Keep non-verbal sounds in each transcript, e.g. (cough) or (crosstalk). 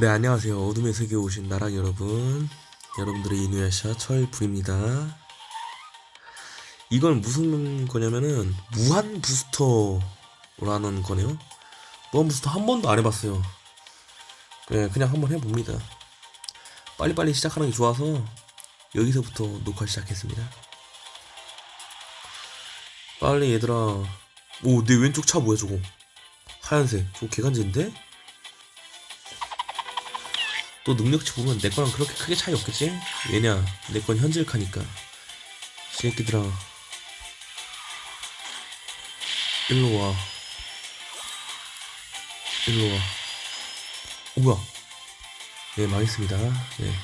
네, 안녕하세요. 어둠의 세계에 오신 나락 여러분. 여러분들의 이누야샤 철부입니다. 이건 무슨 거냐면은, 무한 부스터라는 거네요. 무한 부스터 한 번도 안 해봤어요. 네, 그냥 한번 해봅니다. 빨리빨리 시작하는 게 좋아서, 여기서부터 녹화 시작했습니다. 빨리 얘들아. 오, 내 왼쪽 차 뭐야, 저거? 하얀색. 저거 개간지인데? 또 능력치 보면 내 거랑 그렇게 크게 차이 없겠지? 왜냐? 내 건 현질카니까. 새끼들아. 일로 와. 일로 와. 오, 뭐야? 네 망했습니다. 네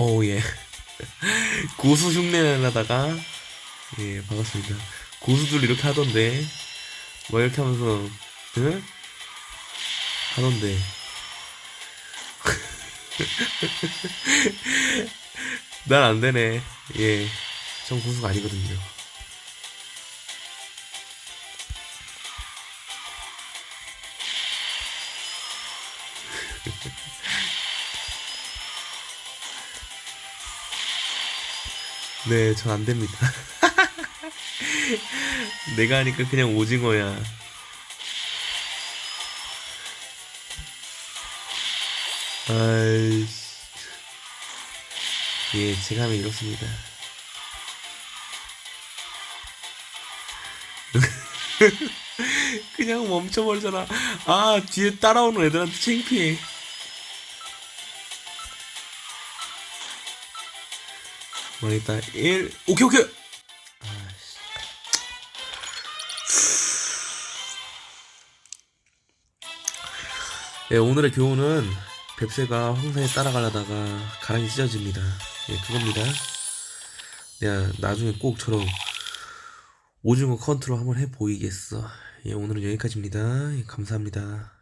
어우 예. (laughs) 고수 흉내를 하다가 예 반갑습니다. 고수들 이렇게 하던데. 뭐 이렇게 하면서 응? 하던데. (laughs) 난 안 되네. 예전 고수가 아니거든요 (laughs) 네, 전 안 됩니다. (laughs) 내가 하니까 그냥 오징어야. 아이씨. 예, 제가 하면 이렇습니다. (laughs) 그냥 멈춰버리잖아. 아, 뒤에 따라오는 애들한테 창피해. 망했다. 1. 오케이, 오케이! 예, 오늘의 교훈은 뱁새가 황사에 따라가려다가 가랑이 찢어집니다. 예, 그겁니다. 내가 나중에 꼭 저런 오징어 컨트롤 한번 해 보이겠어. 예, 오늘은 여기까지입니다. 예, 감사합니다.